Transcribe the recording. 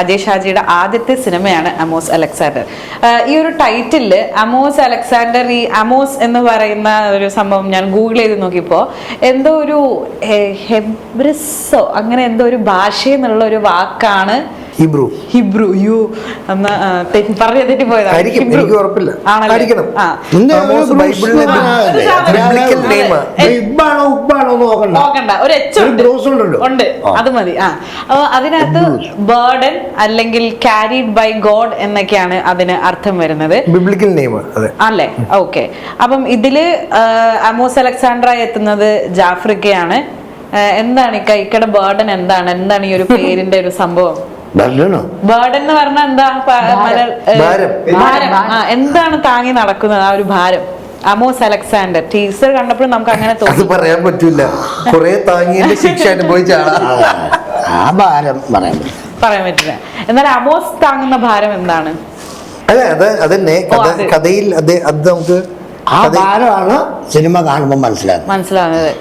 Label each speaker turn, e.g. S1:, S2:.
S1: അജയ് ഷാജിയുടെ ആദ്യത്തെ സിനിമയാണ് അമോസ് അലക്സാണ്ടർ. ഈ ഒരു ടൈറ്റിൽ അമോസ് അലക്സാണ്ടർ ഈ അമോസ് എന്ന് പറയുന്ന ഒരു സംഭവം ഞാൻ ഗൂഗിൾ ചെയ്ത് നോക്കിയപ്പോ എന്തോ ഒരു ഹെബ്രിസോ അങ്ങനെ എന്തോ ഒരു ഭാഷയെന്നുള്ള ഒരു വാക്കാണ്
S2: ഹിബ്രു.
S1: ഹിബ്രു. യു എന്ന പറഞ്ഞു തെറ്റി പോയതാണ് ആണല്ലേ?
S3: നോക്കണ്ട.
S1: നോക്കണ്ട. ഒരു എച്ച്
S3: ഒരു
S1: ഉണ്ട്.
S3: ഉണ്ടല്ലോ.
S1: ഉണ്ട്. അത് മതി. ആ. അപ്പൊ അതിനകത്ത് ബേർഡൻ അല്ലെങ്കിൽ ക്യാരിഡ് ബൈ ഗോഡ് എന്നൊക്കെയാണ് അതിന് അർത്ഥം വരുന്നത്.
S2: ബിബ്ലിക്കൽ നെയിം അതെ.
S1: അല്ലേ? ഓക്കെ. അപ്പം ഇതിൽ അമോസ് അലക്സാണ്ട്ര എത്തുന്നത് ജാഫ്രിക്കയാണ്. എന്താണ് ഈ കൈക്കട ബേർഡൻ എന്താണ്? എന്താണ് ഈ ഒരു പേരിന്റെ ഒരു സംഭവം?
S3: ബർഡനോ
S1: ബേർഡൻ എന്ന് പറഞ്ഞാൽ എന്താ? എന്താണ് താങ്ങി നടക്കുന്നത്? ആ ഒരു ഭാരം. Amos Alexander. ടീച്ചർ കണ്ടപ്പോഴും നമുക്ക് അങ്ങനെ
S2: അത്
S1: തോന്നി.
S2: പറയാൻ പറ്റൂല. കുറെ താങ്ങിയതിന്റെ ശിക്ഷ അനുഭവിച്ചാണ് ആളാ
S3: ആ ഭാരം പറയാൻ പറ്റും
S1: പറയാൻ പറ്റില്ല. എന്നാൽ അമോസ് താങ്ങുന്ന ഭാരം എന്താണ്?
S2: അതെ അത് അതന്നെ.
S1: ഓ,
S2: കഥ
S1: അത്.
S2: കഥയിൽ അത് അത് നമുക്ക്
S3: ആ
S2: കഥ-
S3: ഭാരമാണ് സിനിമ കാണുമ്പോൾ മനസ്സിലാകുന്നത്.
S1: മനസ്സിലാവുന്നത്